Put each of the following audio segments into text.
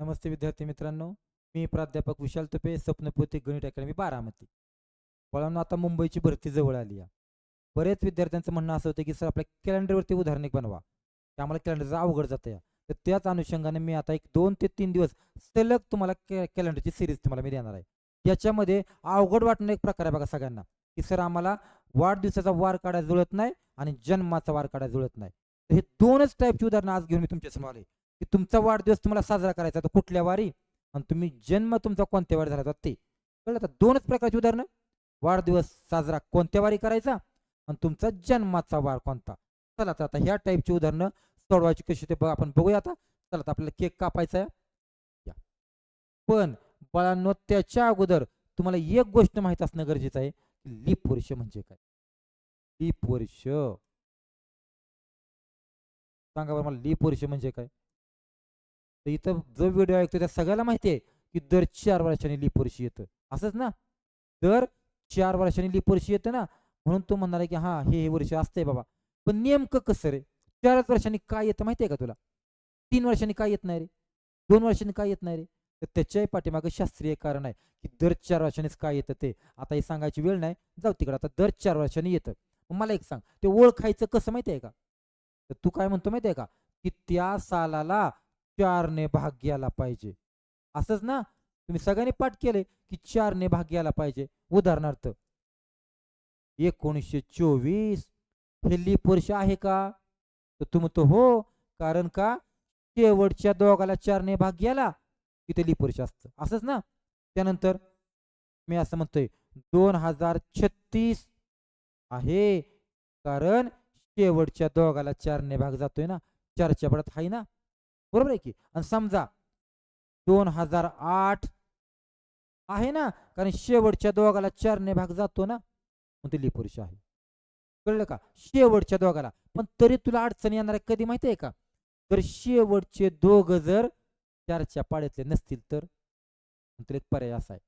नमस्ते विद्यार्थी मित्रांनो मी प्राध्यापक विशाल तुपे स्वप्नपूर्ती गणित अकॅडमी बारामती. बळांनो आता मुंबईची भरती जवळ आली आहे. बरेच विद्यार्थ्यांचं म्हणणं असं होतं की सर आपल्या कॅलेंडरवरती उदाहरणिक बनवा. की आम्हाला कॅलेंडरचं अवघड जातं या तर त्याच अनुषंगाने मी आता एक दोन ते तीन दिवस सलग तुम्हाला कॅ कॅलेंडरची सिरीज तुम्हाला मी देणार आहे. याच्यामध्ये अवघड वाटणं एक प्रकार आहे बघा सगळ्यांना की सर आम्हाला वाढदिवसाचा वार काढायला जुळत नाही आणि जन्माचा वार काढायला जुळत नाही. हे दोनच टाईपची उदाहरणं आज घेऊन मी तुमच्यासमोर आले की तुमचा वाढदिवस तुम्हाला साजरा करायचा तर कुठल्या वारी? आणि तुम्ही जन्म तुमचा कोणत्या वारी झाला होता? ते. कळलं? तर दोनच प्रकारची उदाहरणं. वाढदिवस साजरा कोणत्या वारी करायचा? आणि तुमचा जन्माचा वार कोणता? चला तर आता ह्या टाईपची उदाहरणं सोडवायची कशी ते आपण बघूया आता. चला तर आपल्याला केक कापायचा आहे. या. पण बाळांनो त्याच्या अगोदर तुम्हाला एक गोष्ट माहीत असणं गरजेचं आहे की लीप वर्ष म्हणजे काय? लीप वर्ष. सांगा बरं मला लीप वर्ष म्हणजे काय? तर इथं जो व्हिडिओ ऐकतो त्या सगळ्याला माहिती आहे की दर चार वर्षांनी लीप वर्षी येतं. असंच ना? दर चार वर्षांनी लीप वर्षी येतं ना? म्हणून तो म्हणणार की हा हे हे वर्ष असतंय बाबा. पण नेमकं कसं रे? चारच वर्षांनी काय येतं माहिती आहे का तुला? तीन वर्षांनी काय येत नाही रे? दोन वर्षांनी काय येत नाही रे? तर त्याच्याही पाठीमागं शास्त्रीय कारण आहे की दर चार वर्षांनीच काय येतं ते? आता हे सांगायची वेळ नाही. जाऊ तिकडे. आता दर चार वर्षांनी येतं. मला एक सांग. ते ओळखायचं कसं माहिती आहे का? तर तू काय म्हणतो माहिती आहे का? की त्या सालाला चारने भाग घ्यायला पाहिजे. असंच ना? तुम्ही सगळ्यांनी पाठ केले की चारने भाग घ्यायला पाहिजे. उदाहरणार्थ एकोणीसशे चोवीस हे लीप वर्ष आहे का? तर तुम्ही तो हो कारण का? शेवटच्या दोघाला चारने भाग घ्यायला. तिथे लीप वर्ष असतं. असंच ना? त्यानंतर मी असं म्हणतोय दोन हजार छत्तीस आहे कारण शेवटच्या दोघाला चारने भाग जातोय ना? चारच्या पडत आहे ना? बरोबर आहे की? आणि समजा दोन हजार आठ आहे ना? कारण शेवटच्या दोघाला चारने भाग जातो ना? मग ते पुरुष आहे कळलं का? शेवटच्या दोघाला. पण तरी तुला अडचण येणार आहे कधी माहिती आहे का? तर शेवटचे दोघ जर चारच्या पाड्यातले नसतील तर? एक पर्याय असा आहे.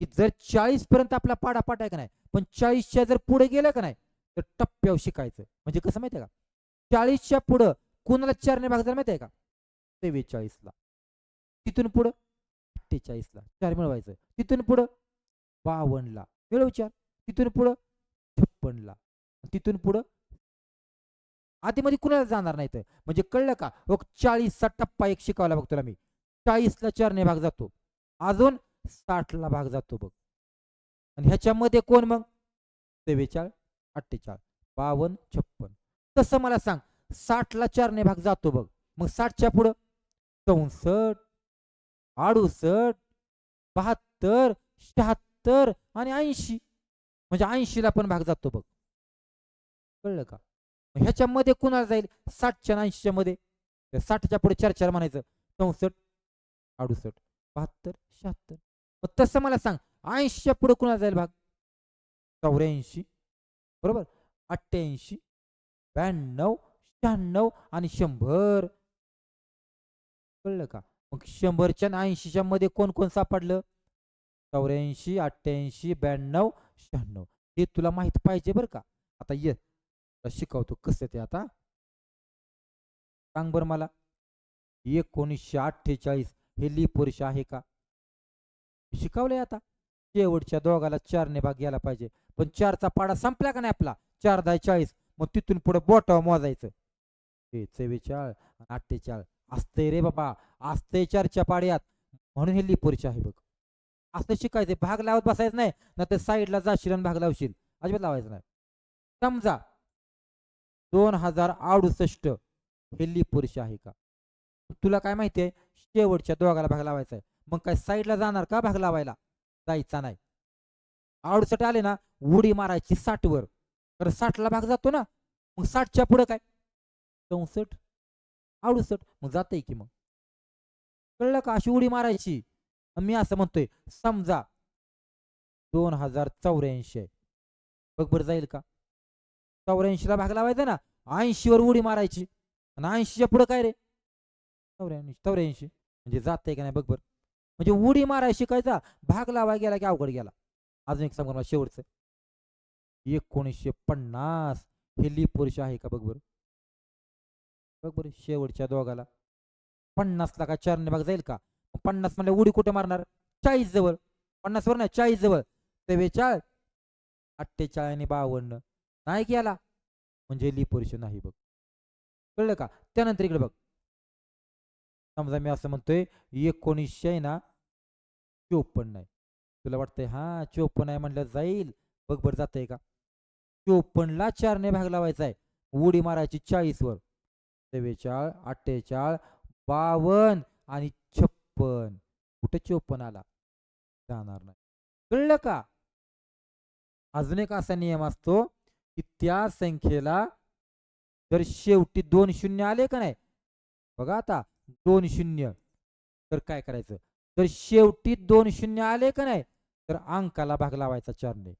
की जर चाळीस पर्यंत आपला पाडा पाठ आहे का नाही? पण चाळीसच्या जर पुढे गेलं का नाही? तर टप्प्यावर शिकायचं. म्हणजे कसं माहिती आहे का? चाळीसच्या पुढं कोणाला चारने भाग झाला माहिती आहे का? ला. तिथून पुढं अठ्ठेचाळीसला चार मिळवायचं. तिथून पुढं बावन्नला मिळव चार तिथून पुढं छप्पनला तिथून पुढं आधीमध्ये कुणाला जाणार नाही तर म्हणजे कळलं का? मग चाळीसचा टप्पा एक शिकवायला बघ तुला मी. चाळीसला चारने भाग जातो. अजून साठला भाग जातो बघ. आणि ह्याच्यामध्ये कोण मग? चव्वेचाळ अठ्ठेचाळ. बावन्न छप्पन. तसं मला सांग. साठला चारने भाग जातो बघ. मग साठच्या पुढं चौसष्ट अडुसष्ट बहात्तर शहात्तर आणि ऐंशी. म्हणजे ऐंशीला पण भाग जातो बघ. कळलं का? ह्याच्यामध्ये कुणाला जाईल? साठच्या आणि ऐंशीच्या मध्ये. साठच्या पुढे चार चार म्हणायचं. चौसष्ट अडुसष्ट बहात्तर शहात्तर. मग तसं मला सांग. ऐंशीच्या पुढे कुणाला जाईल भाग? चौऱ्याऐंशी. बरोबर? अठ्ठ्याऐंशी ब्याण्णव शहाण्णव आणि शंभर. कळलं का? मग शंभरच्या ऐंशीच्या मध्ये कोण कोण सापडलं? चौऱ्याऐंशी अठ्ठ्याऐंशी ब्याण्णव शहाण्णव. हे तुला माहीत पाहिजे बरं का? आता ये. शिकवतो कसं ते आता. सांग बरं मला. एकोणीसशे अठ्ठेचाळीस हे लीप वर्ष आहे का? शिकवलंय आता. शेवटच्या दोघाला चारने भाग घ्यायला पाहिजे. पण चारचा पाडा संपला का नाही आपला? चार दहा चाळीस. मग तिथून पुढे बोटावर मोजायचं. हे चव्वेचाळ अठ्ठेचाळ. असते रे बाबा असते चार पाड्यात म्हणून हे लिपोरचे आहे बघ. असं शिकायचे भाग लावत बसायचं नाही ना तर साईडला जाशील आणि भाग लावशील. अजिबात लावायचं नाही. समजा दोन हजार अडुसष्ट हे लिपोरचे आहे का? तुला काय माहिती आहे शेवटच्या दोघाला भाग लावायचा आहे मग काय साईडला जाणार का भाग लावायला? जायचा नाही. अडुसष्ट आले ना उडी मारायची साठवर. तर साठला भाग जातो ना. मग साठच्या पुढे काय? चौसष्ट? अडुसट मग जाते की मग? कळलं का? अशी उडी मारायची. मी असं म्हणतोय समजा दोन हजार चौऱ्याऐंशी आहे. बघ बरं जाईल का? चौऱ्याऐंशीला भाग लावायचा ना ऐंशीवर उडी मारायची. आणि ऐंशीच्या पुढं काय रे? चौऱ्याऐंशी चौऱ्याऐंशी. म्हणजे जाते का नाही बघ बरं. म्हणजे उडी मारायला शिकायचा भाग लावाय गेला की अवघड गेला. अजून एक सांगा मला शेवटचं. एकोणीसशे पन्नास हे लीप वर्ष आहे का बघ बरं? बघ बरं शेवटच्या दोघाला. पन्नासला का चारने भाग जाईल का? पन्नास म्हणजे उडी कुठे मारणार? चाळीस जवळ. पन्नास वर नाही चाळीस जवळ. तेवेचाळ अठ्ठेचाळीस आणि बावन्न. नाही याला? म्हणजे लिपोरेशन नाही बघ. कळलं का? त्यानंतर इकडे बघ. समजा मी असं म्हणतोय एकोणीसशे आहे ना चोपन्न आहे. तुला वाटतंय हा चोपन्न आहे म्हणलं जाईल. बघ बरं जातंय का? चोपन्नला चारने भाग लावायचा आहे. उडी मारायची चाळीस वर. चव्वेचाळ अठ्ठेचाळ बावन आणि छप्पन. कुठे चोपन्न आला जाणार नाही. कळलं का? अजून एक असा नियम असतो की त्या संख्येला जर शेवटी दोन शून्य आले का नाही? बघा आता दोन शून्य. तर काय करायचं? तर शेवटी दोन शून्य आले का नाही तर अंकाला भाग लावायचा चारने.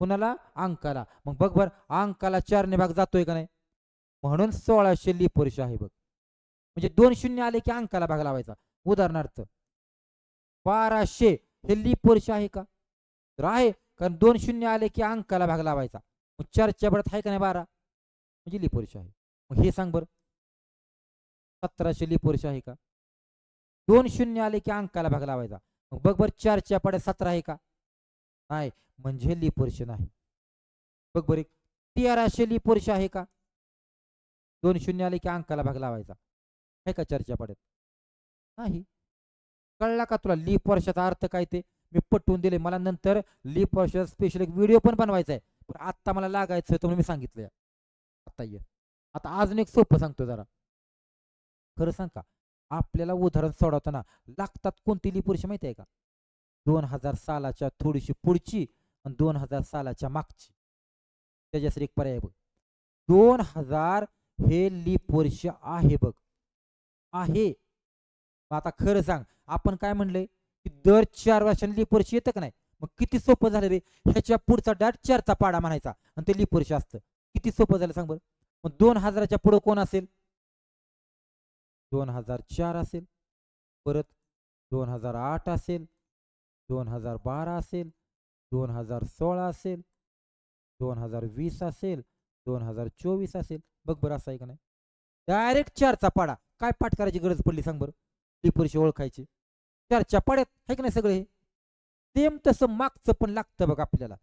कुणाला? अंकाला. मग बघ बर अंकाला चारने भाग जातोय का नाही? म्हणून सोळाशे लिप पुरुष आहे बघ. म्हणजे दोन शून्य आले की अंकाला भाग लावायचा. उदाहरणार्थ बाराशे हे लिप वर्ष आहे का? तर आहे कारण दोन शून्य आले की अंकाला भाग लावायचा. मग चारच्या बळत आहे का नाही बारा? म्हणजे लिप पुरुष आहे. मग हे सांग बरं. सतराशे लिप पुरुष आहे का? दोन शून्य आले की अंकाला भाग लावायचा. मग बघ बर चारच्या पडत सतरा आहे का? नाही म्हणजे लिप पुरुष नाही. बघ बरे एक तेराशे लिप पुरुष आहे का? दोन शून्य आले की अंकाला भाग लावायचा. आहे का चर्चा पडत? नाही. कळला का तुला लीप वर्षाचा अर्थ काय ते? मी पटवून दिले मला नंतर लीप वर्षाचा स्पेशल एक व्हिडिओ पण बनवायचा आहे. पण आत्ता मला लागायचं होतं म्हणून मी सांगितलं आता ये. आता अजून एक सोपं सांगतो जरा. खरं सांग का? आपल्याला उदाहरण सोडवताना लागतात कोणती लीप वर्ष माहिती आहे का? दोन हजार सालाच्या थोडीशी पुढची आणि दोन हजार सालाच्या मागची. त्याच्यासाठी एक पर्याय बघ. दोन हजार हे लीप वर्ष आहे बघ. आहे. आता खरं सांग आपण काय म्हणलंय की दर चार वर्षांनी लीप वर्ष येतं का नाही? मग किती सोपं झालं रे? ह्याच्या पुढचा डाट चारचा पाडा म्हणायचा. आणि ते लीप वर्ष असतं. किती सोपं झालं सांग बरं? मग दोन हजाराच्या पुढं कोण असेल? दोन हजार चार असेल. परत दोन हजार आठ असेल. दोन हजार बारा असेल. दोन हजार सोळा असेल. दोन हजार वीस असेल. दोन हजार चोवीस असेल. बघ बरं असं आहे का नाही. डायरेक्ट चारचा पाडा काय पाठ करायची गरज पडली सांग बरं. लिपरशी ओळखायची. चारच्या पाड्यात आहे का नाही सगळे? सेम तसं मागचं पण लागतं बघ आपल्याला.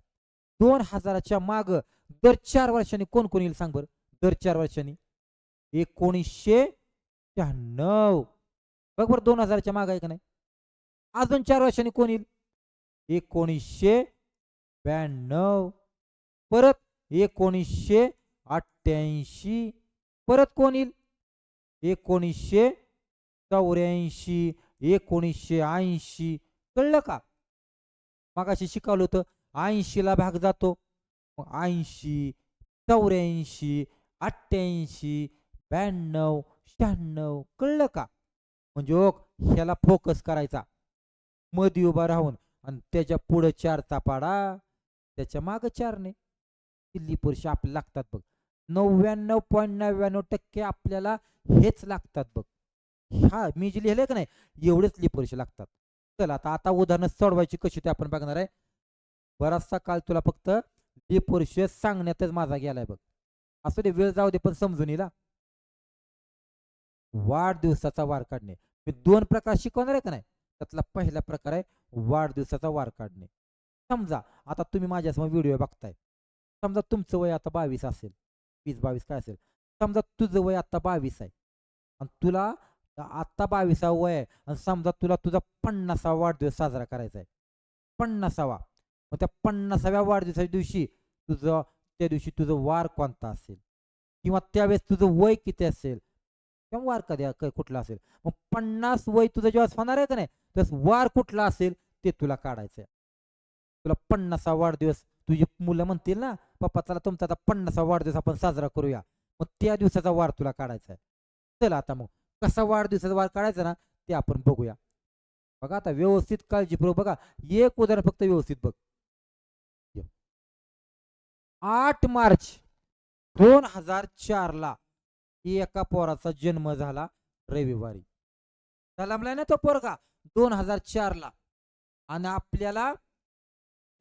दोन हजाराच्या माग दर चार वर्षांनी कोण कोण येईल सांग बरं. दर चार वर्षांनी. एकोणीसशे शहाण्णव. बघ बरं दोन हजारच्या माग आहे का नाही. अजून चार वर्षांनी कोण येईल? एकोणीसशे ब्याण्णव. परत एकोणीसशे अठ्ठ्याऐंशी. परत कोण येईल? एकोणीसशे चौऱ्याऐंशी एकोणीसशे ऐंशी. कळलं का? मागाशी शिकवलं होतं ऐंशीला भाग जातो. मग ऐंशी चौऱ्याऐंशी अठ्ठ्याऐंशी ब्याण्णव शहाण्णव. कळलं का? म्हणजे ओक ह्याला फोकस करायचा. मधी उभा राहून आणि त्याच्या पुढं चारचा पाडा त्याच्या माग चारने दिल्ली पुरुष आपल्याला लागतात बघ. नव्याण्णव पॉईंट नव्याण्णव टक्के आपल्याला हेच लागतात बघ. हा मी जे लिहिलंय का नाही एवढेच लिपवर्ष लागतात. चला आता आता उदाहरणं सोडवायची कशी ते आपण बघणार आहे. बराचसा काळ तुला फक्त लिपवर्ष सांगण्यातच माझा गेलाय बघ. असू दे वेळ जाऊ दे पण समजून येईल वाढदिवसाचा वार काढणे. मी दोन प्रकार शिकवणार आहे का नाही? त्यातला पहिला प्रकार आहे वाढदिवसाचा वार काढणे. समजा आता तुम्ही माझ्यासमोर व्हिडिओ बघताय. समजा तुमचं वय आता बावीस असेल वीस बावीस काय असेल समजा तुझं वय आता बावीस आहे आणि तुला आत्ता बावीसावं वय आहे आणि समजा तुला तुझा पन्नासावा वाढदिवस साजरा करायचा आहे. पन्नासावा. मग त्या पन्नासाव्या वाढदिवसाच्या दिवशी तुझं त्या दिवशी तुझं वार कोणता असेल? किंवा त्यावेळेस तुझं वय किती असेल? किंवा वार कधी कुठला असेल? मग पन्नास वय तुझं जेव्हा होणार आहे का नाही? तस वार कुठला असेल ते तुला काढायचं आहे तुला पन्नासा वाढदिवस तुझी मुलं म्हणतील ना पप्पा चला तुमचा आता पन्नासा वाढदिवस आपण साजरा करूया. मग त्या दिवसाचा वार तुला काढायचा आहे. चला आता मग. कसा वाढदिवसाचा वार काढायचा ना ते आपण बघूया. बघा आता व्यवस्थित काळजीपूर्वक बघा. एक उदाहरण फक्त व्यवस्थित बघ. आठ मार्च दोन हजार चार ला एका पोराचा जन्म झाला रविवारी. जन्मलाय ना तो पोरगा दोन हजार चार ला आणि आपल्याला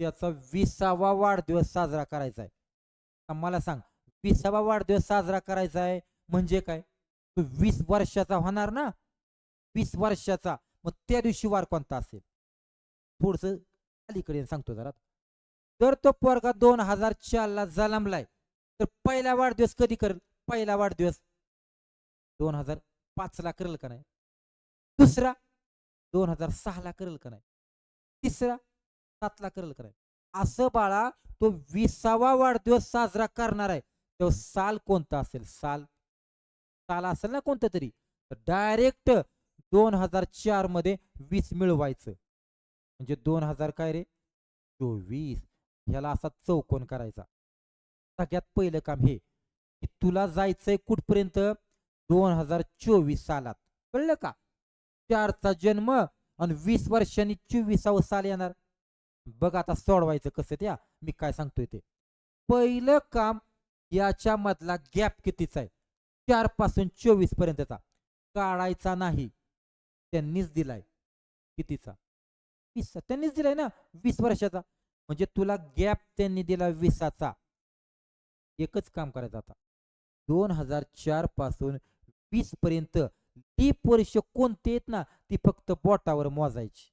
त्याचा विसावा वाढदिवस साजरा करायचा आहे मला सांग विसावा वाढदिवस साजरा करायचा आहे म्हणजे काय? तो वीस वर्षाचा होणार ना? वीस वर्षाचा. मग त्या दिवशी वार कोणता असेल? पुढचं अलीकडे सांगतो जरा. तर तो पोरगा दोन हजार चारला जलमलाय तर पहिला वाढदिवस कधी करेल? पहिला वाढदिवस दोन हजार पाचला करेल का नाही? दुसरा दोन हजार सहाला करेल का नाही? तिसरा सातला करेल का असं बाळा तो विसावा वाढदिवस साजरा करणार आहे. तो साल कोणता असेल? साल साल असेल ना कोणतं तरी. डायरेक्ट दोन हजार चारमध्ये वीस मिळवायचं. म्हणजे दोन हजार काय रे? चोवीस. ह्याला असा चौकोन करायचा. सगळ्यात पहिलं काम हे की तुला जायचंय कुठपर्यंत? दोन हजार चोवीस सालात. कळलं का? चारचा जन्म आणि वीस वर्षांनी चोवीसावं साल येणार. बघ आता सोडवायचं कसं त्या मी काय सांगतोय ते. पहिलं काम याच्या मधला गॅप कितीचा आहे? चारपासून चोवीस पर्यंतचा. काढायचा नाही. त्यांनीच दिलाय. कितीचा? वीस त्यांनीच दिलाय ना? वीस वर्षाचा. म्हणजे तुला गॅप त्यांनी दिला वीसाचा. एकच काम करायचं आता. दोन हजार चारपासून वीस पर्यंत. लीप वर्ष कोणते आहेत ना? ती फक्त बोटावर मोजायची.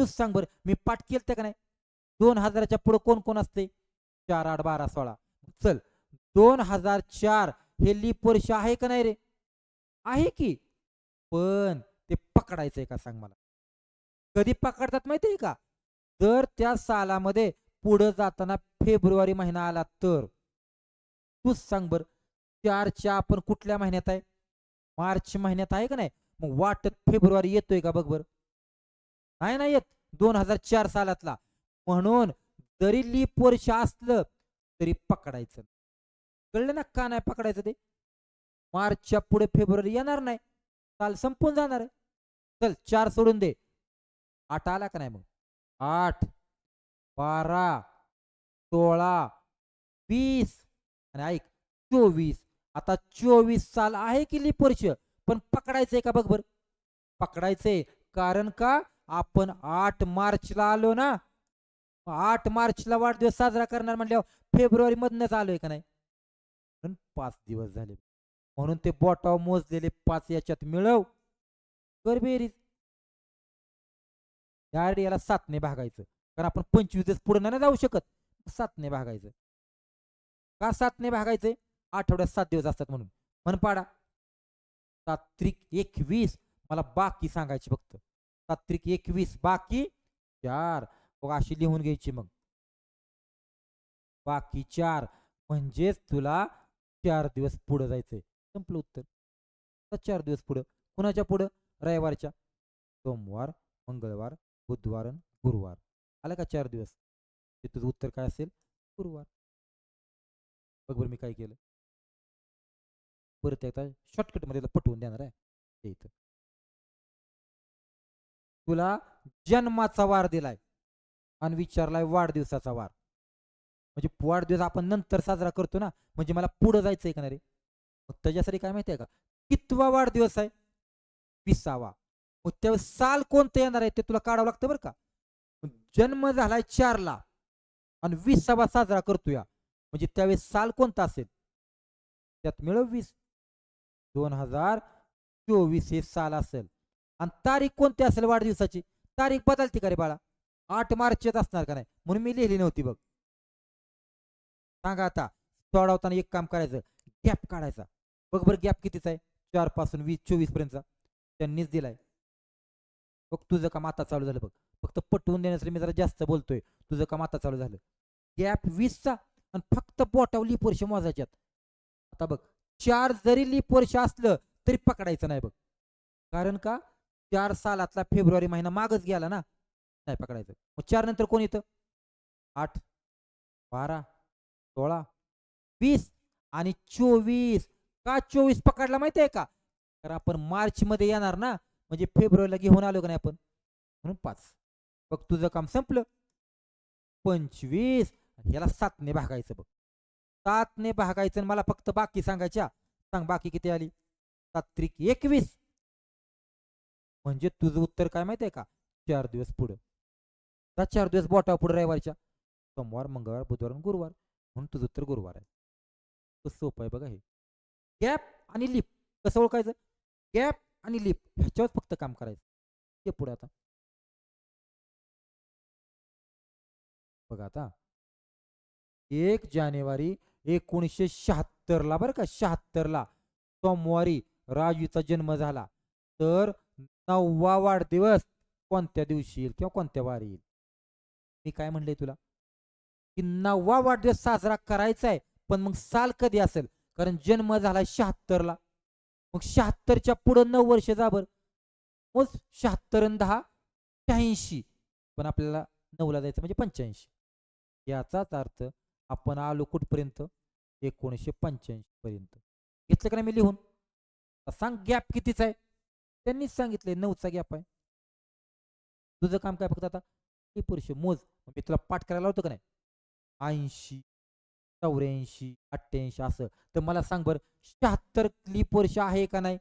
तूच सांग बरं मी पाठ केलं का नाही? दोन हजाराच्या पुढे कोण कोण असते? चार आठ बारा सोळा. चल दोन हजार चार हे लीप वर्ष आहे का नाही रे? आहे की? पण ते पकडायचंय का सांग मला? कधी पकडतात माहितीये का? जर त्या सालामध्ये पुढे जाताना फेब्रुवारी महिना आला तर. तूच सांग बर चारच्या आपण कुठल्या महिन्यात आहे? मार्च महिन्यात आहे का नाही? मग वाटत फेब्रुवारी येतोय का बघ बर. नाही ना येत दोन हजार चार सालातला. म्हणून जरी लीप वर्ष असलं तरी पकडायचं. कळलं ना का नाही पकडायचं ते? मार्चच्या पुढे फेब्रुवारी येणार नाही. साल संपून जाणार. आहे चल चार सोडून दे. आठ आला का नाही मग? आठ बारा सोळा वीस. आणि ऐक चोवीस. आता चोवीस साल आहे की लिप वर्ष पण पकडायचंय का बघ बर? पकडायचंय. कारण का? आपण आठ मार्चला आलो ना आठ मार्चला वाढदिवस साजरा करणार म्हटल्यावर फेब्रुवारी मधनच आलोय का नाही? म्हणून पाच दिवस झाले. म्हणून ते बोटाव मोजलेले पाच याच्यात मिळव. कर बेरीज. डायरेक्ट याला सातने भागायचं. कारण आपण पंचवीस दिवस पुढे नाही ना जाऊ शकत. सातने भागायचं. का सातने भागायचंय? आठवड्यात सात दिवस असतात म्हणून. म्हण पाडा. सात्विक एकवीस. मला बाकी सांगायची फक्त. सात्विक एकवीस बाकी चार. मग अशी लिहून घ्यायची मग. बाकी चार. म्हणजेच तुला चार दिवस पुढे जायचंय. संपलं उत्तर. चार दिवस पुढं. कुणाच्या पुढं? रविवारच्या. सोमवार मंगळवार बुधवार आणि गुरुवार. आलं का चार दिवस? ते तुझं उत्तर काय असेल? गुरुवार. बघ बरं मी काय केलं. परत एकदा शॉर्टकटमध्ये पटवून देणार आहे. ते इथं. तुला जन्माचा वार दिलाय आणि विचारलाय वाढदिवसाचा वार. म्हणजे वाढदिवस आपण नंतर साजरा करतो ना म्हणजे मला पुढं जायचंय का नाही रे? मग त्याच्यासाठी काय माहितीये का? कितवा वाढदिवस आहे? विसावा. मग त्यावेळेस साल कोणतं येणार आहे ते तुला काढावं लागतं बरं का? जन्म झालाय चारला आणि विसावा साजरा करतोया. म्हणजे त्यावेळेस साल कोणता असेल? त्यात मिळव वीस. दोन हजार चोवीस हे साल असेल. आणि तारीख कोणती असेल वाढदिवसाची? तारीख बदलते का रे बाळा? आठ मार्चच असणार का नाही? म्हणून मी लिहिली नव्हती बघ. सांगा आता सोडवताना एक काम करायचं गॅप काढायचा. बघ बरं गॅप कितीचा आहे? चारपासून वीस चोवीस पर्यंतचा. त्यांनीच दिलाय. बघ तुझं काम आता चालू झालं बघ. फक्त पटवून देण्यासाठी मी जरा जास्त बोलतोय. तुझं काम आता चालू झालं. गॅप वीसचा आणि फक्त बोटावर लिप वर्ष मोजायच्यात. आता बघ चार जरी लिप वर्ष असलं तरी पकडायचं नाही बघ. कारण का? चार सालातला फेब्रुवारी महिना मागच गेला ना. नाही पकडायचं. मग चार नंतर कोण येतं? आठ बारा सोळा वीस आणि चोवीस. का चोवीस पकडला माहिती आहे का? तर आपण मार्च मध्ये येणार ना. म्हणजे फेब्रुवारीला घेऊन आलो का नाही आपण? म्हणून पाच. बघ तुझं काम संपलं. पंचवीस. याला सातने भागायचं बघ. सातने भागायचं आणि मला फक्त बाकी सांगायच्या. सांग बाकी किती आली? सात्विक एकवीस. म्हणजे तुझं उत्तर काय माहिती आहे का? चार दिवस पुढं. त्या चार दिवस बोटा पुढे रविवारच्या. सोमवार मंगळवार बुधवार आणि गुरुवार. म्हणून तुझं उत्तर गुरुवार आहे. सोपं आहे बघा हे. गॅप आणि लिप कसं ओळखायचं? गॅप आणि लिप ह्याच्यावर फक्त काम करायचं. ते पुढे आता. बघा आता. एक जानेवारी एकोणीसशे शहात्तरला बरं का? शहात्तरला. सोमवारी राजूचा जन्म झाला. तर नववा वाढदिवस कोणत्या दिवशी येईल किंवा कोणत्या वारी येईल? मी काय म्हणले तुला? की नववा वाढदिवस साजरा करायचा आहे पण मग साल कधी असेल? कारण जन्म झाला शहात्तरला. मग शहात्तरच्या पुढं नऊ वर्ष जाबर मग शहात्तर दहा शहाऐंशी. पण आपल्याला नऊला जायचं म्हणजे पंच्याऐंशी. याचाच अर्थ आपण आलो कुठपर्यंत? एकोणीसशे पंच्याऐंशी पर्यंत. घेतलं का नाही मी लिहून? सांग गॅप कितीच आहे त्यांनीच सांगितले नऊचा गॅप आहे तुझं काम काय फक्त आता? हे पुरुष मोज. मी तुला पाठ करायला होतो का नाही? ऐंशी चौऱ्याऐंशी अठ्ठ्याऐंशी असं. तर मला सांग बरं शहात्तर लिप वर्ष आहे का नाही?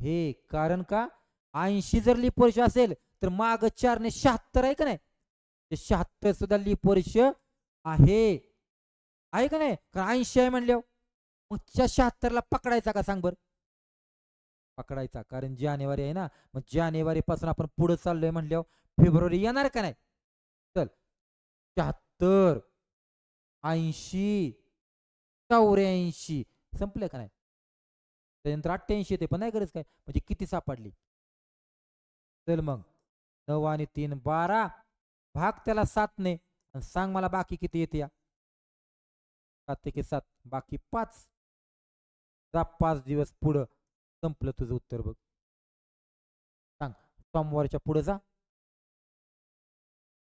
हे कारण का? ऐंशी जर लिप वर्ष असेल तर माग चारने शहात्तर आहे का नाही? ते शहात्तर सुद्धा लिप वर्ष आहे. आहे का नाही? कारण ऐंशी आहे म्हणल्यावर. मग त्या शहात्तरला पकडायचा का सांग बरं? पकडायचा. कारण जानेवारी आहे ना मग जानेवारी पासून आपण पुढे चाललोय म्हणल्यावर फेब्रुवारी येणार का नाही? चल. शहात्तर ऐंशी चौऱ्याऐंशी. संपले का नाही? त्यानंतर अठ्ठ्याऐंशी येते पण नाही गरज काय. म्हणजे किती सापडली? चल मग. नऊ आणि तीन बारा. भाग त्याला सातने आणि सांग मला बाकी किती येते या. सात ते सात. बाकी पाच. पाच दिवस पुढं. संपलं तुझं उत्तर बघ. सांग सोमवारच्या पुढे जा.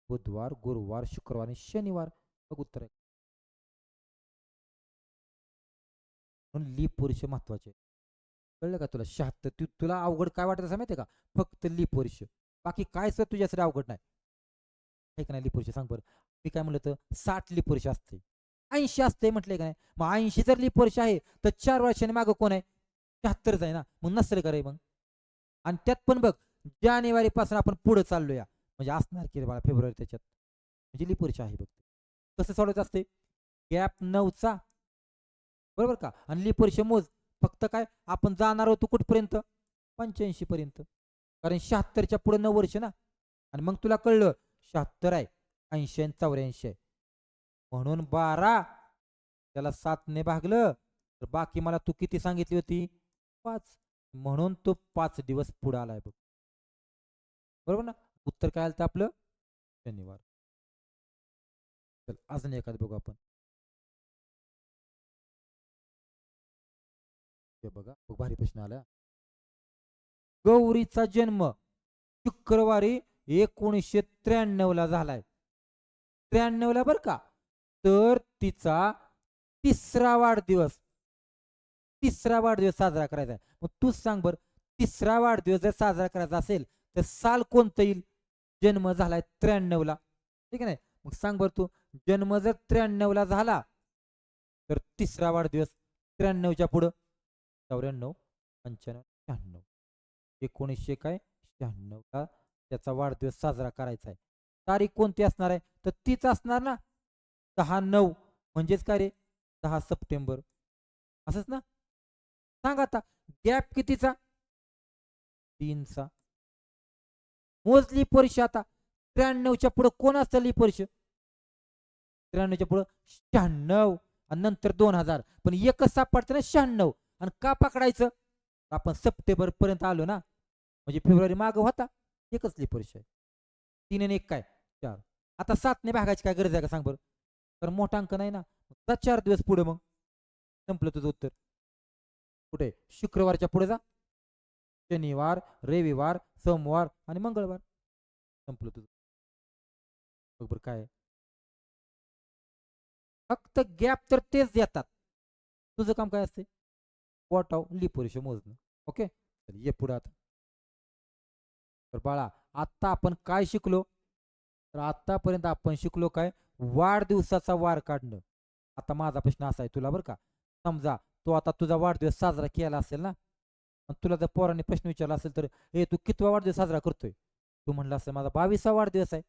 बुधवार गुरुवार शुक्रवार आणि शनिवार बघ उत्तर आहे. म्हणून लीप वर्ष महत्त्वाचे. कळलं का तुला? शहात्तर. तू तुला अवघड काय वाटत असं माहिती का? फक्त लीप वर्ष बाकी काय सर तुझ्यासाठी अवघड नाही. आहे का नाही लीप वर्ष सांग बरं. मी काय म्हणलं तर साठ लीप वर्ष असते ऐंशी असते म्हटलंय का नाही? मग ऐंशी जर लीप वर्ष आहे तर चार वर्षाने मागं कोण आहे? शहात्तरच आहे ना. मग नसेल करे मग? आणि त्यात पण बघ जानेवारी पासून आपण पुढे चाललो या म्हणजे असणार की बाळा फेब्रुवारी त्याच्यात. म्हणजे लिपूरच्या आहे बघ कसं सोडवायचं असते गॅप नऊचा. बरोबर का? आणि लिपूरचे मोज. फक्त काय? आपण जाणार होतो कुठपर्यंत? पंच्याऐंशी पर्यंत कारण शहात्तरच्या पुढे नऊ वर्ष ना. आणि मग तुला कळलं शहात्तर आहे. ऐंशी आणि चौऱ्याऐंशी आहे. म्हणून बारा. त्याला सातने भागलं. तर बाकी मला तू किती सांगितली होती? पाच म्हणून तो पाच दिवस पुढे आलाय बघ. बरोबर ना? उत्तर काय आलं तर आपलं? शनिवार. चल अजून एखादं बघू आपण. बघा भारी प्रश्न आला. गौरीचा जन्म शुक्रवारी एकोणीसशे त्र्याण्णव ला झालाय. त्र्याण्णव ला बर का? तर तिचा तिसरा वाढदिवस. तिसरा वाढदिवस साजरा करायचा आहे. मग तूच सांग बर तिसरा वाढदिवस जर साजरा करायचा असेल तर साल कोणतं येईल? जन्म झालाय त्र्याण्णवला. ठीक आहे नाही मग सांग बर तू जन्म जर त्र्याण्णवला झाला तर तिसरा वाढदिवस त्र्याण्णवच्या पुढं. चौऱ्याण्णव पंच्याण्णव शहाण्णव. एकोणीसशे काय? शहाण्णवला त्याचा वाढदिवस साजरा करायचा आहे. तारीख कोणती असणार आहे? तर तीच असणार ना? दहा नऊ. म्हणजेच काय रे? दहा सप्टेंबर. असंच ना? सांगा आता गॅप कितीचा? तीनचा. मोज लीप वर्ष आता. त्र्याण्णवच्या पुढं कोण असतं लिप वर्ष त्र्याण्णवच्या पुढं शहाण्णव आणि नंतर दोन हजार. पण एकच सापडतं ना शहाण्णव. आणि का पकडायचं? आपण सप्टेंबर पर्यंत आलो ना. म्हणजे फेब्रुवारी माग होता. एकच लि वर्ष आहे. तीन आणि एक काय? चार. आता सातने भागायची काय गरज आहे का सांग बरं? तर मोठा अंक नाही ना. चार दिवस पुढे मग. संपलं तुझं उत्तर. कुठे? शुक्रवारच्या पुढे जा. शनिवार रविवार सोमवार आणि मंगळवार. संपलं तुझं. बरोबर काय फक्त गॅप तर तेच देतात. तुझं काम काय असते वॉटाव लिप मोजणं. ओके ये पुढे आता. तर बाळा आत्ता आपण काय शिकलो? तर आतापर्यंत आपण शिकलो काय? वाढदिवसाचा वार काढणं. आता माझा प्रश्न असा आहे तुला बरं का? समजा तो आता तुझा वाढदिवस साजरा केला असेल ना? तुला जर पोरांनी प्रश्न विचारला असेल तर ए तू कितवा वाढदिवस साजरा करतोय? तू म्हणला असेल माझा बावीसा वाढदिवस आहे.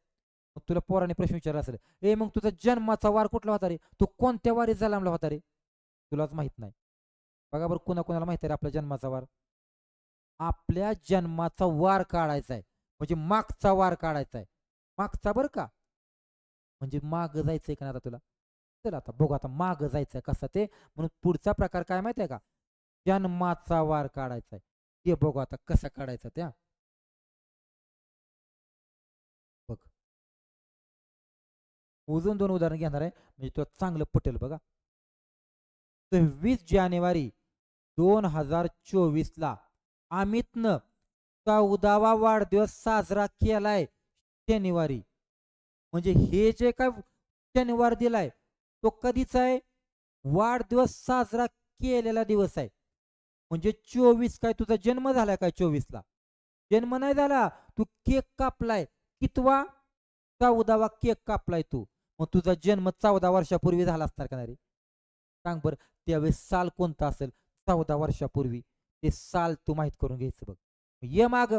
मग तुला पोरांनी प्रश्न विचारला असेल ए मग तुझा जन्माचा वार कुठला होता रे? तू कोणत्या वारी जलामला होता रे? तुलाच माहीत नाही. बघा बरं कोणा कोणाला माहिती आहे आपल्या जन्माचा वार? आपल्या जन्माचा वार काढायचा आहे. म्हणजे मागचा वार काढायचा आहे. मागचा बरं का? म्हणजे माग जायचंय का नाही आता तुला? चला आता बघू आता माग जायचं कसं ते. म्हणून पुढचा प्रकार काय माहितीये का? जन्माचा वार काढायचा आहे ते बघू आता कसा काढायचा त्या बघ. अजून दोन उदाहरण घेणार आहे. म्हणजे तुला चांगलं पटेल बघा. सव्वीस जानेवारी दोन हजार चोवीस ला अमितनं चौदावा वाढदिवस साजरा केलाय शनिवारी. म्हणजे हे जे काय शनिवार दिलाय तो कधीच आहे? वाढदिवस साजरा केलेला दिवस आहे. म्हणजे चोवीस काय तुझा जन्म झालाय काय चोवीसला? जन्म नाही झाला तू केक कापलाय. कितवा? चौदावा केक कापलाय तू. मग तुझा जन्म चौदा वर्षापूर्वी झाला असणार का नाही रे? सांग बर त्यावेळेस साल कोणता असेल? चौदा वर्षापूर्वी. ते साल तू माहीत करून घ्यायचं बघ. ये माग.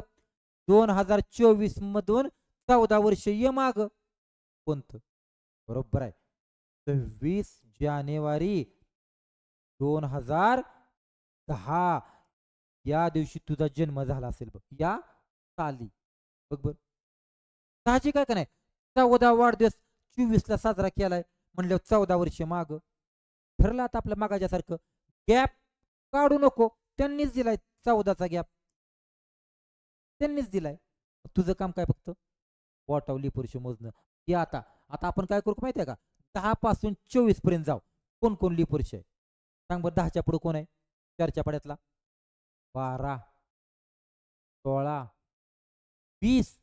दोन हजार चोवीस मधून चौदा वर्ष ये माग. कोणतं? बरोबर आहे. सव्वीस जानेवारी दोन हजार दहा. या दिवशी तुझा जन्म झाला असेल बघ. या साली. बघ बर. साहजिक आहे का नाही? चौदा वाढदिवस चोवीस ला साजरा केलाय. म्हणल्यावर चौदा वर्ष माग. ठरलं आता आपलं मागाच्यासारखं. गॅप काढू नको. त्यांनीच दिलाय चौदाचा गॅप. त्यांनीच दिलाय. तुझं काम काय फक्त? बोटावली पुरुष मोजणं. या आता आता आपण काय करू माहितीये का? दहा पासून चोवीसपर्यंत जाऊ. कोण कोण लिपुरुष आहे सांग बरं दहाच्या पुढे कोण आहे? चारच्या पाड्यातला. बारा सोळा वीस.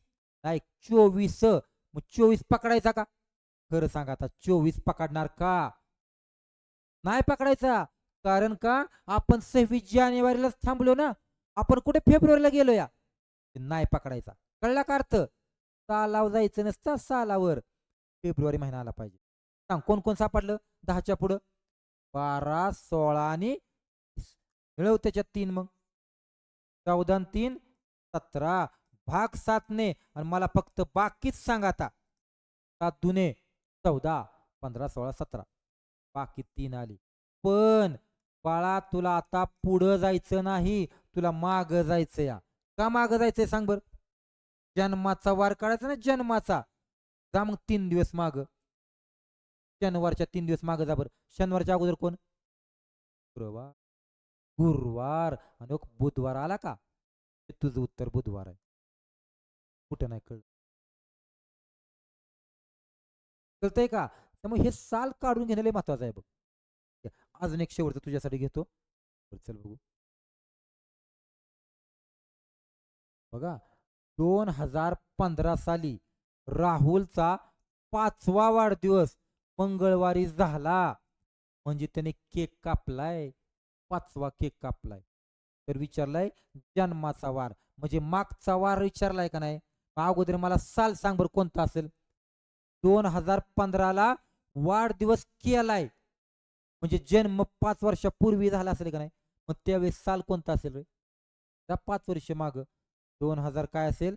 नाही चोवीस. मग चोवीस पकडायचा का? खरं सांगा आता चोवीस पकडणार का? नाही पकडायचा. कारण का? आपण सव्वीस जानेवारीलाच थांबलो ना. आपण कुठे फेब्रुवारीला गेलो या? नाही पकडायचा. कळला का अर्थ? सालाव जायचं नसता सालावर फेब्रुवारी महिना आला पाहिजे. सांग कोण कोण सापडलं? दहाच्या पुढं? बारा सोळा आणि मिळव त्याच्यात तीन मग. चौदा तीन सतरा. भाग सातने. आणि मला फक्त बाकीच सांग आता. सात दुने चौदा पंधरा सोळा सतरा. बाकी तीन आली. पण बाळा तुला आता पुढं जायचं नाही. तुला माग जायचं या. का माग जायचंय सांग बर? जन्माचा वार काढायचा ना जन्माचा? जा मग तीन दिवस माग. शनिवारच्या तीन दिवस मागे जा बरं. शनिवारच्या अगोदर कोण? शुक्रवार. गुरुवार. आणि बुधवार आला का? तुझं उत्तर बुधवार आहे. कुठं नाही कळलं. कळतंय का? त्यामुळे हे साल काढून घेणं लय महत्वाचं आहे बघ. अजून एक शेवटचं तुझ्यासाठी घेतो. चल बघू. बघा दोन हजार पंधरा साली राहुलचा पाचवा वाढदिवस. मंगळवारी झाला म्हणजे त्याने केक कापलाय पाचवा केक कापलाय. तर विचारलाय जन्माचा वार. म्हणजे मागचा वार विचारलाय का नाही? अगोदर मला साल सांग बरं कोणता असेल? दोन हजार पंधराला वाढदिवस केलाय. म्हणजे जन्म पाच वर्षापूर्वी झाला असेल का नाही? मग त्यावेळेस साल कोणता असेल रे? त्या पाच वर्ष माग. दोन हजार काय असेल?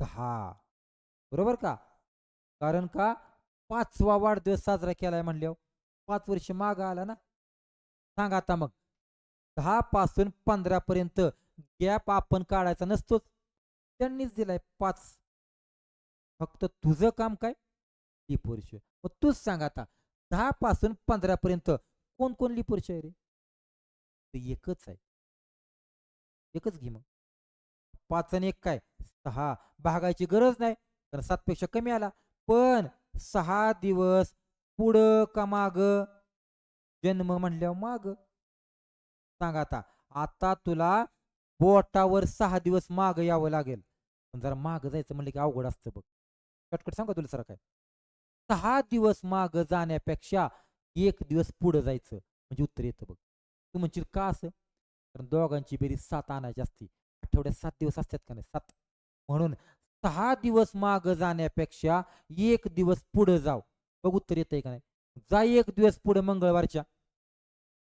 दहा. बरोबर का? कारण का? पाचवा वाढदिवस साजरा केलाय म्हणल्यावर पाच वर्ष माग आला ना? सांगा आता मग. दहा पासून पंधरा पर्यंत गॅप आपण काढायचा नसतोच. त्यांनीच दिलाय पाच. फक्त तुझं काम काय? लिप वर्ष मग तूच सांग आता. दहा पासून पंधरा पर्यंत कोण कोण लिप वर्ष आहे रे? ते एकच आहे. एकच घे मग. पाच आणि एक काय? सहा. भागायची गरज नाही. कारण सातपेक्षा कमी आला. पण सहा दिवस पुढं का माग? जन्म म्हणल्यावर माग. सांग आता. आता तुला बोटावर सहा दिवस माग यावं लागेल. पण जरा माग जायचं म्हणलं की अवघड असतं बघ. कटकट सांगा तुला सर काय? सहा दिवस माग जाण्यापेक्षा एक दिवस पुढं जायचं म्हणजे उत्तर येतं बघ. तू म्हणशील का असं? कारण दोघांची बेरीज सात आणायची असती. आठवड्यात सात दिवस असतात का नाही? सात. म्हणून सहा दिवस माग जाण्यापेक्षा एक दिवस पुढे जाव. बघ उत्तर येतंय का नाही? जा एक दिवस पुढे मंगळवारच्या.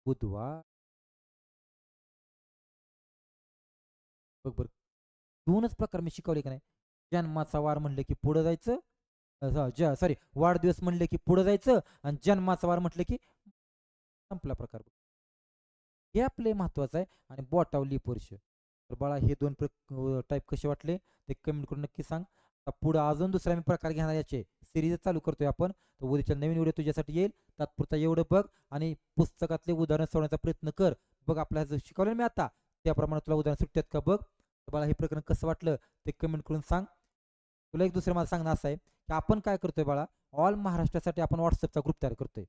बुधवार. बघ बर. दोनच प्रकार मी शिकवले का नाही? जन्माचा वार म्हणलं की पुढे जायचं सॉरी वाढदिवस म्हणलं की पुढे जायचं आणि जन्माचा वार म्हटलं की संपला प्रकार. हे आपले महत्वाचं आहे आणि बोटावली पुरुष तर बाळा हे दोन टाईप कसे वाटले ते कमेंट करून नक्की सांग. आता पुढं अजून दुसरा मी प्रकार घेणार याचे. सिरीज चालू करतोय आपण. तर उद्याच्या नवीन व्हिडिओ तुझ्यासाठी येईल. तात्पुरता एवढं बघ आणि पुस्तकातले उदाहरण सोडण्याचा प्रयत्न कर. बघ आपल्याला जर शिकवलं मी आता त्याप्रमाणे तुला उदाहरण सुट्ट्यात का बघ. तर बाळा हे प्रकरण कसं वाटलं ते कमेंट करून सांग. तुला एक दुसरं मला सांगणं असं आहे की आपण काय करतोय बाळा ऑल महाराष्ट्रासाठी आपण व्हॉट्सअपचा ग्रुप तयार करतोय.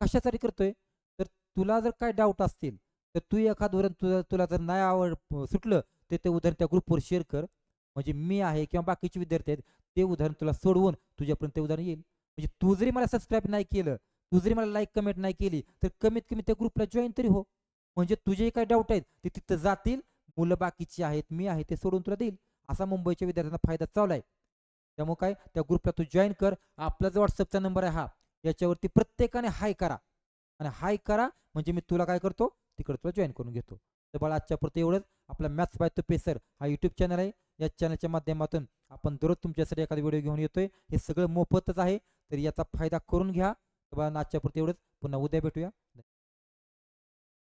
कशासाठी करतोय? तर तुला जर काय डाऊट असतील तर तू एखादं उदाहरण तुला तुला जर नाही आवड सुटलं तर ते उदाहरण त्या ग्रुपवर शेअर कर. म्हणजे मी आहे किंवा बाकीचे विद्यार्थी आहेत ते उदाहरण तुला सोडवून तुझ्यापर्यंत ते उदाहरण येईल. म्हणजे तू जरी मला सबस्क्राईब नाही केलं तू जरी मला लाईक कमेंट नाही केली तर कमीत कमी त्या ग्रुपला जॉईन तरी हो. म्हणजे तुझे काय डाऊट आहेत ते तिथं जातील. मुलं बाकीची आहेत मी आहे ते सोडून तुला देईल. असा मुंबईच्या विद्यार्थ्यांना फायदा चालू आहे. त्यामुळे काय? त्या ग्रुपला तू जॉईन कर. आपला जो व्हॉट्सअपचा नंबर आहे हा याच्यावरती प्रत्येकाने हाय करा. आणि हाय करा म्हणजे मी तुला काय करतो? तिकडे तुला जॉईन करून घेतो. तर बाळा आजच्या पुरतं एवढंच. आपला मॅथ्स बाय तो पेसर हा यूट्यूब चॅनल आहे. या चॅनलच्या माध्यमातून आपण दररोज तुमच्यासाठी एखादा व्हिडिओ घेऊन येतोय. हे सगळं मोफतच आहे. तर याचा फायदा करून घ्या. तर बाळा आजच्या पुरतं एवढंच. पुन्हा उद्या भेटूया.